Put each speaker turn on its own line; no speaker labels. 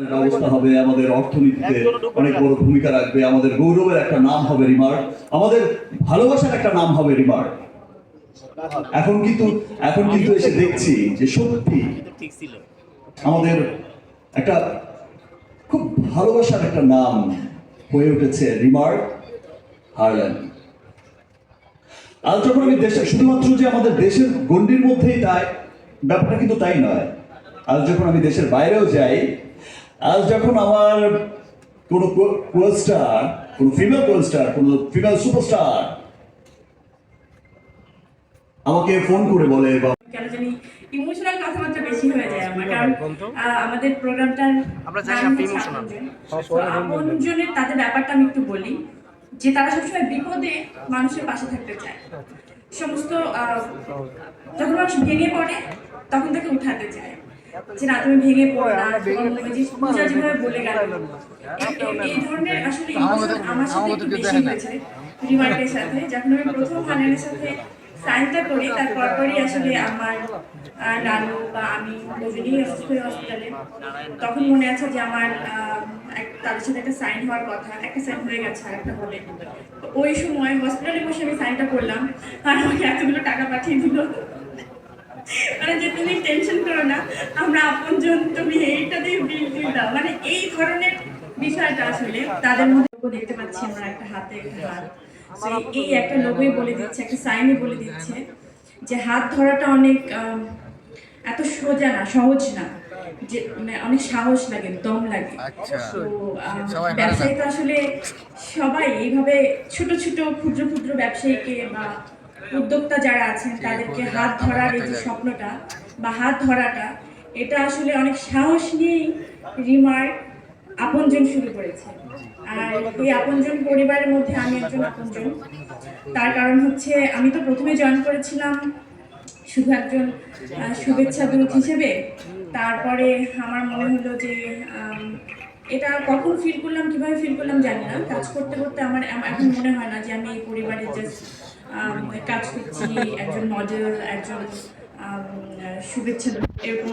ব্যবস্থা হবে আমাদের অর্থনীতিতে অনেক বড় ভূমিকা রাখবে আমাদের গৌরবের একটা নাম হবে রিমার্ক আমাদের ভালোবাসার একটা নাম হবে এখন কিন্তু এখন কিন্তু এসে দেখছি যে সত্যি আমাদের একটা খুব ভালোবাসার একটা নাম হয়ে উঠেছে রিমার্ক হারল্যান্ড। আজ যখন আমি দেশে শুধুমাত্র যে আমাদের দেশের গণ্ডির মধ্যেই তাই ব্যাপারটা কিন্তু তাই নয়। আজ যখন আমি দেশের বাইরেও যাই আজ যখন আমার কোনো কোয়েস্টার কোনো ফিমেল কোয়েস্টার কোনো ফিমেল সুপারস্টার আমাকে ফোন করে বলে বা
কেন জানি ইমোশনাল কথাবার্তা বেশি হয়ে যায় আমার কারণ আমাদের প্রোগ্রামটার
আমরা জানি আপনি
হচ্ছে
emotional।
আপনজন। তো আপনজনের তাদের ব্যাপারটা আমি একটু বলি যে তারা সবসময় বিপদে মানুষের পাশে থাকতে চায় সমস্ত আহ, যখন মানুষ ভেঙে পড়ে তখন তাকে উঠাতে চায় যে না তুমি ভেঙে পড়ো না পূজা যেভাবে বলে গেল। এই- ধরনের আসলে ইমোশন আমার সাথে একটু বেশি হয়েছে। রিমার্কের সাথে যখন আমি প্রথম সাথে সাইনটা করি তার পরপরই আসলে আমার নানু বা আমি দুজনেই অসুস্থ হয়ে হসপিটালে তখন মনে আছে যে আমার তাদের সাথে একটা সাইন হওয়ার কথা একটা সাইন হয়ে গেছে আর একটা হলে। ওই সময় হসপিটালে বসে আমি সাইনটা করলাম। আর আমাকে এতগুলো টাকা পাঠিয়ে দিল মানে যে তুমি টেনশন করো না আমরা আপনজন তুমি এইটা বিল টিল দাও। মানে এই ধরনের বিষয়টা আসলে তাদের মধ্যে দেখতে পাচ্ছি আমরা একটা হাতে একটা হাত। এই একটা লোগোই বলে দিচ্ছে একটা সাইনই বলে দিচ্ছে যে হাত ধরাটা অনেক এত সোজা না সহজ না। যে মানে অনেক সাহস লাগে দম লাগে। তো ব্যবসায়ী তো আসলে সবাই এইভাবে ছোট ছোট ক্ষুদ্র ক্ষুদ্র ব্যবসায়ীকে বা উদ্যোক্তা যারা আছেন তাদেরকে হাত ধরার এই যে স্বপ্নটা বা হাত ধরাটা এটা আসলে অনেক সাহস নিয়েই রিমার আপনজন শুরু করেছে। আর এই আপনজন পরিবারের মধ্যে আমি একজন আপনজন। তার কারণ হচ্ছে আমি তো প্রথমে জয়েন করেছিলাম শুধু একজন শুভেচ্ছা দূত হিসেবে। তারপরে আমার মনে হলো যে এটা কখন ফিল করলাম, কীভাবে ফিল করলাম জানি না। কাজ করতে করতে আমার এখন মনে হয় না যে আমি এই পরিবারে জাস্ট কাজ করছি, একজন মডেল একজন শুভেচ্ছা এরকম